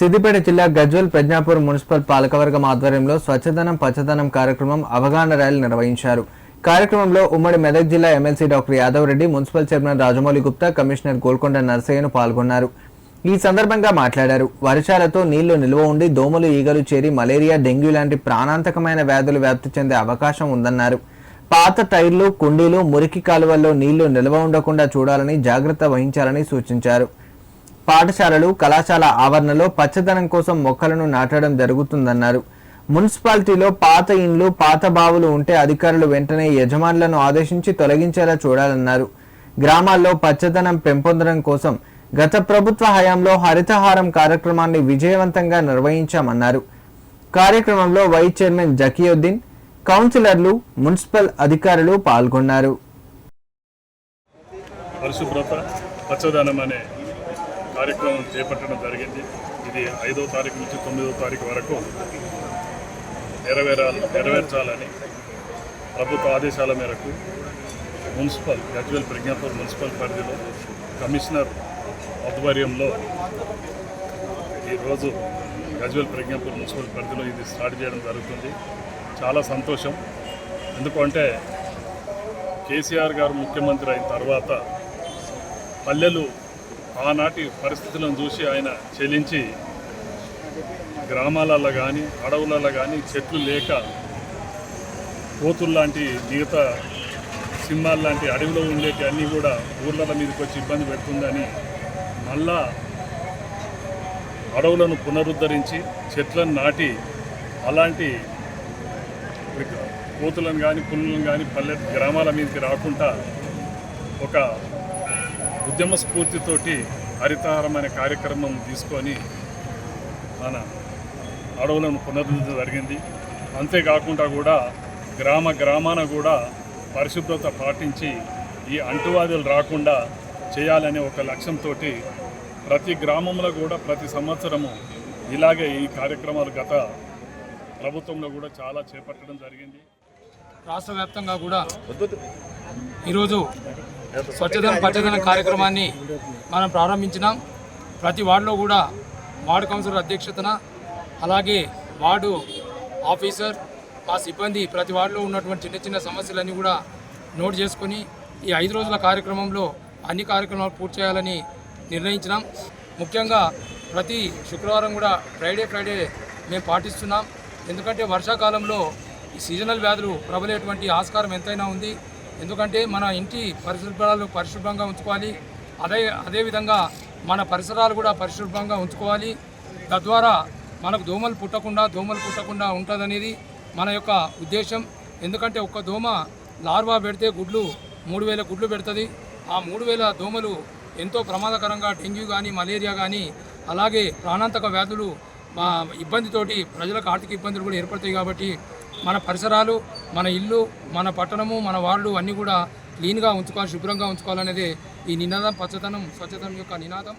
సిద్దిపేట జిల్లా గజ్వల్ ప్రజ్ఞాపూర్ మున్సిపల్ పాలకవర్గం ఆధ్వర్యంలో స్వచ్ఛదనం పచ్చదనం కార్యక్రమం అవగాహన ర్యాలీ నిర్వహించారు. కార్యక్రమంలో ఉమ్మడి మెదక్ జిల్లా MLC doctor Yadav Reddy municipal chairman Rajamouli Gupta commissioner Golkonda నర్సయ్యను పాల్గొన్నారు. ఈ సందర్భంగా మాట్లాడారు. వర్షాలతో నీళ్ళు నిల్వ ఉండి దోమలు ఈగలు చేరి మలేరియా డెంగ్యూ లాంటి ప్రాణాంతకమైన వ్యాధులు వ్యాప్తి చెందే అవకాశం ఉందన్నారు. పాత టైర్లు కుండీలు మురికి కాలువల్లో నీళ్ళు నిల్వ ఉండకుండా చూడాలని జాగ్రత్త వహించాలని సూచించారు. పాఠశాలలు కళాశాల ఆవరణలో పచ్చదనం కోసం మొక్కలను నాటడం జరుగుతుందన్నారు. మున్సిపాలిటీలో పాత ఇండ్లు పాత బావులు ఉంటే అధికారులు వెంటనే యజమానులను ఆదేశించి తొలగించేలా చూడాలన్నారు. గ్రామాల్లో పచ్చదనం పెంపొందడం కోసం గత ప్రభుత్వ హయాంలో హరితహారం కార్యక్రమాన్ని విజయవంతంగా నిర్వహించామన్నారు. కార్యక్రమంలో వైస్ చైర్మన్ జకీయుద్దీన్ కౌన్సిలర్లు మున్సిపల్ అధికారులు పాల్గొన్నారు. పరిశుభ్రత పచ్చదనం అనే కార్యక్రమం చేపట్టడం జరిగింది. ఇది ఐదో తారీఖు నుంచి తొమ్మిదో తారీఖు వరకు నెరవేరాలి నెరవేర్చాలని ప్రభుత్వ ఆదేశాల మేరకు మున్సిపల్ గజ్వేల్ ప్రజ్ఞాపూర్ మున్సిపల్ పరిధిలో కమిషనర్ ఆధ్వర్యంలో ఈరోజు గజ్వల్ ప్రజ్ఞాపూర్ మున్సిపల్ పరిధిలో ఇది స్టార్ట్ చేయడం జరుగుతుంది. చాలా సంతోషం. ఎందుకంటే కేసీఆర్ గారు ముఖ్యమంత్రి అయిన తర్వాత పల్లెలు ఆనాటి పరిస్థితులను చూసి ఆయన చెలించి గ్రామాలలో కానీ అడవులలో కానీ చెట్లు లేక కోతుల్లాంటి మిగత సింహాలు లాంటి అడవిలో ఉండేటి అన్నీ కూడా ఊర్ల మీదకి వచ్చి ఇబ్బంది పెడుతుందని మళ్ళా అడవులను పునరుద్ధరించి చెట్లను నాటి అలాంటి కోతులను కానీ పుల్లులను కానీ పల్లె గ్రామాల మీదకి రాకుండా ఒక ఉద్యమ స్ఫూర్తితోటి హరితహారం అనే కార్యక్రమం తీసుకొని మన అడవులను పునరుద్ధరణ జరిగింది. అంతేకాకుండా కూడా గ్రామ గ్రామాన కూడా పరిశుభ్రత పాటించి ఈ అంటువ్యాధులు రాకుండా చేయాలనే ఒక లక్ష్యంతో ప్రతి గ్రామంలో కూడా ప్రతి సంవత్సరము ఇలాగే ఈ కార్యక్రమాలు గత ప్రభుత్వంలో కూడా చాలా చేపట్టడం జరిగింది. రాష్ట్ర వ్యాప్తంగా కూడా ఈరోజు స్వచ్ఛదనం పచ్చదనం కార్యక్రమాన్ని మనం ప్రారంభించినాం. ప్రతి వార్డులో కూడా వార్డు కౌన్సిలర్ అధ్యక్షతన అలాగే వార్డు ఆఫీసర్ మా సిబ్బంది ప్రతి వార్డులో ఉన్నటువంటి చిన్న చిన్న సమస్యలన్నీ కూడా నోట్ చేసుకొని ఈ ఐదు రోజుల కార్యక్రమంలో అన్ని కార్యక్రమాలు పూర్తి చేయాలని నిర్ణయించినాం. ముఖ్యంగా ప్రతి శుక్రవారం కూడా ఫ్రైడే ఫ్రైడే మేము పాటిస్తున్నాం. ఎందుకంటే వర్షాకాలంలో ఈ సీజనల్ వ్యాధులు ప్రబలేటువంటి ఆస్కారం ఎంతైనా ఉంది. ఎందుకంటే మన ఇంటి పరిశుభ్రాలు పరిశుభ్రంగా ఉంచుకోవాలి. అదే అదేవిధంగా మన పరిసరాలు కూడా పరిశుభ్రంగా ఉంచుకోవాలి. తద్వారా మనకు దోమలు పుట్టకుండా దోమలు పుట్టకుండా ఉంటుందనేది మన యొక్క ఉద్దేశం. ఎందుకంటే ఒక్క దోమ లార్వా పెడితే గుడ్లు మూడు వేల గుడ్లు పెడుతుంది. ఆ మూడు వేల దోమలు ఎంతో ప్రమాదకరంగా డెంగ్యూ కానీ మలేరియా కానీ అలాగే ప్రాణాంతక వ్యాధులు మా ఇబ్బందితోటి ప్రజలకు ఆర్థిక ఇబ్బందులు కూడా ఏర్పడతాయి కాబట్టి మన పరిసరాలు మన ఇల్లు మన పట్టణము మన వార్డు అన్నీ కూడా క్లీన్గా ఉంచుకోవాలి శుభ్రంగా ఉంచుకోవాలనేది ఈ నినాదం పచ్చదనం స్వచ్ఛతనం యొక్క నినాదం.